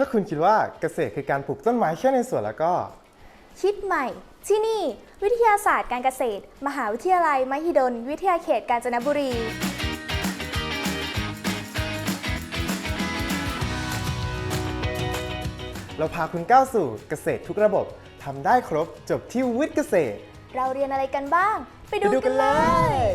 ถ้าคุณคิดว่าเกษตรคือการปลูกต้นไม้แค่ในสวนแล้วก็ คิดใหม่ ที่นี่ วิทยาศาสตร์การเกษตร มหาวิทยาลัย มหิดล วิทยาเขตกาญจนบุรี เราพาคุณก้าวสู่เกษตรทุกระบบทำได้ครบจบที่วิทย์เกษตร เราเรียนอะไรกันบ้าง ไปไปดูดูกักันนเลเลยย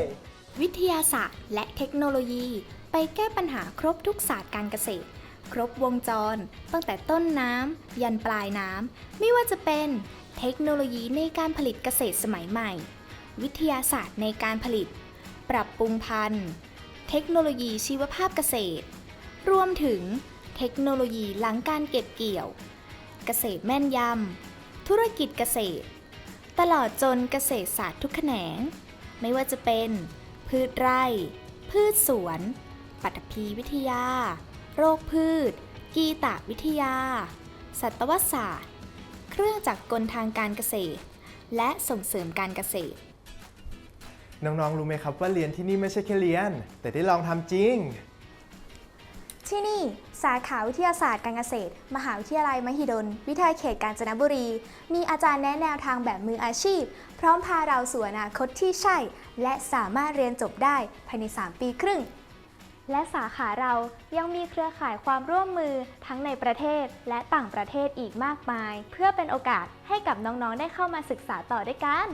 วิทยาศาสตร์และเทคโนโลยี ไปแก้ปัญหาครบทุกศาสตร์การเกษตร ครบวงจร ตั้งแต่ต้นน้ำยันปลายน้ำไม่ว่าจะเป็นเทคโนโลยีในการผลิตเกษตรสมัยใหม่ วิทยาศาสตร์ในการผลิต ปรับปรุงพันธุ์ เทคโนโลยีชีวภาพเกษตร รวมถึงเทคโนโลยีหลังการเก็บเกี่ยว เกษตรแม่นยำ ธุรกิจเกษตร ตลอดจนเกษตรศาสตร์ทุกแขนง ไม่ว่าจะเป็น พืชไร่ พืชสวน ปัตภีวิทยา โรคพืช กีตวิทยา สัตวศาสตร์ เครื่องจักรกลทางการเกษตร และส่งเสริมการเกษตร น้องๆ รู้ไหมครับว่าเรียนที่นี่ไม่ใช่แค่เรียน แต่ได้ลองทำจริง ที่นี่สาขาวิทยาศาสตร์การเกษตร มหาวิทยาลัยมหิดล วิทยาเขตกาญจนบุรี มีอาจารย์แนะแนวทางแบบมืออาชีพ พร้อมพาเราสู่อนาคตที่ใช่ และสามารถเรียนจบได้ภายใน 3 ปีครึ่ง และสาขาเรายังมีเครือข่ายความร่วมมือทั้งในประเทศและต่างประเทศอีกมากมาย เพื่อเป็นโอกาสให้กับน้องๆ ได้เข้ามาศึกษาต่อด้วยกัน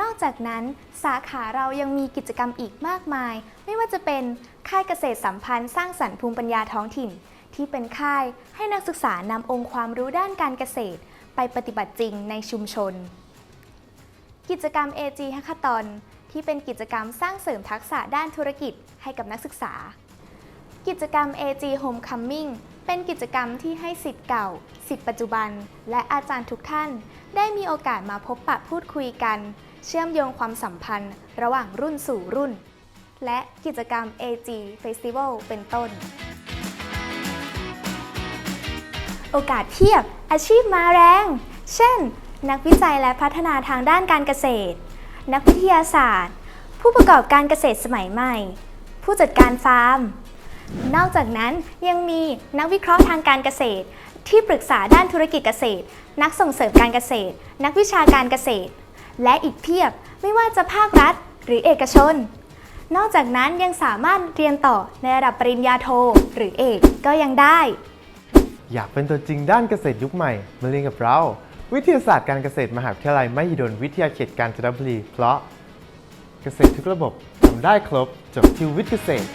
นอกจากนั้น สาขาเรายังมีกิจกรรมอีกมากมาย ไม่ว่าจะเป็นค่ายเกษตรสัมพันธ์สร้างสรรค์ภูมิปัญญาท้องถิ่น ที่เป็นค่ายให้นักศึกษานำองค์ความรู้ด้านการเกษตร ไปปฏิบัติจริงในชุมชน กิจกรรม AG Hackathon ที่เป็นกิจกรรมสร้างเสริมทักษะด้านธุรกิจให้กับนักศึกษา กิจกรรม AG Homecoming เป็นกิจกรรมที่ให้สิทธิ์เก่า สิทธิ์ปัจจุบัน และอาจารย์ทุกท่าน ได้มีโอกาสมาพบปะพูดคุยกัน เชื่อมโยงความสัมพันธ์ ระหว่างรุ่นสู่รุ่น และกิจกรรม AG Festival เป็นต้น โอกาสเพียบอาชีพมาแรง เช่น นักวิจัยและพัฒนาทางด้านการเกษตร นักวิทยาศาสตร์ ผู้ประกอบการเกษตรสมัยใหม่ ผู้จัดการฟาร์ม นอกจากนั้นยังมีนักวิเคราะห์ทางการเกษตร ที่ปรึกษาด้านธุรกิจเกษตร นักส่งเสริมการเกษตร นักวิชาการเกษตร และอีกเพียบไม่ว่าจะภาครัฐหรือเอกชน นอกจากนั้นยังสามารถเรียนต่อในระดับปริญญาโทหรือเอกก็ยังได้ อยากเป็นตัวจริงด้านเกษตรยุคใหม่มาเรียนกับเรา วิทยาศาสตร์การเกษตรมหาวิทยาลัยมหิดลวิทยาเขตกาญจนบุรีเพราะเกษตรทุกระบบทำได้ครบจบที่วิทยาเกษตร